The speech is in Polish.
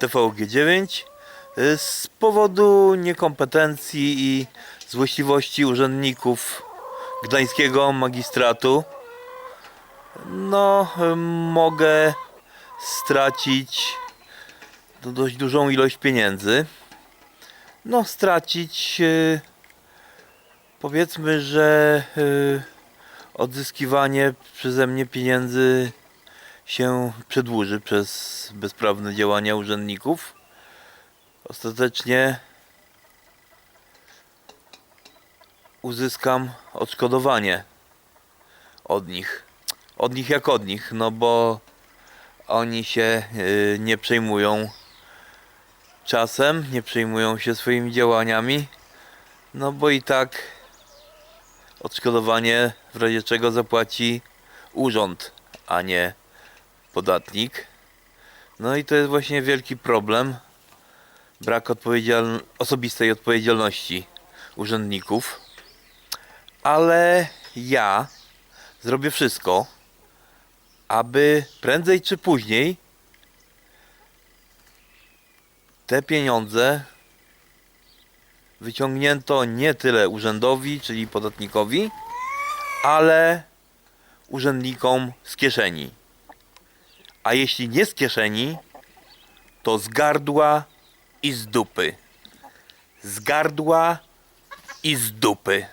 TVG9 y, z powodu niekompetencji i złośliwości urzędników gdańskiego magistratu no y, mogę stracić dość dużą ilość pieniędzy. No stracić y, powiedzmy, że odzyskiwanie przeze mnie pieniędzy się przedłuży przez bezprawne działania urzędników. Ostatecznie uzyskam odszkodowanie od nich. Od nich jak od nich, no bo oni się y, nie przejmują czasem, nie przejmują się swoimi działaniami, no bo i tak odszkodowanie w razie czego zapłaci urząd, a nie podatnik. No i to jest właśnie wielki problem. Brak odpowiedzial... osobistej odpowiedzialności urzędników. Ale ja zrobię wszystko, aby prędzej czy później te pieniądze wyciągnięto nie tyle urzędowi, czyli podatnikowi, ale urzędnikom z kieszeni. A jeśli nie z kieszeni, to z gardła i z dupy. Z gardła i z dupy.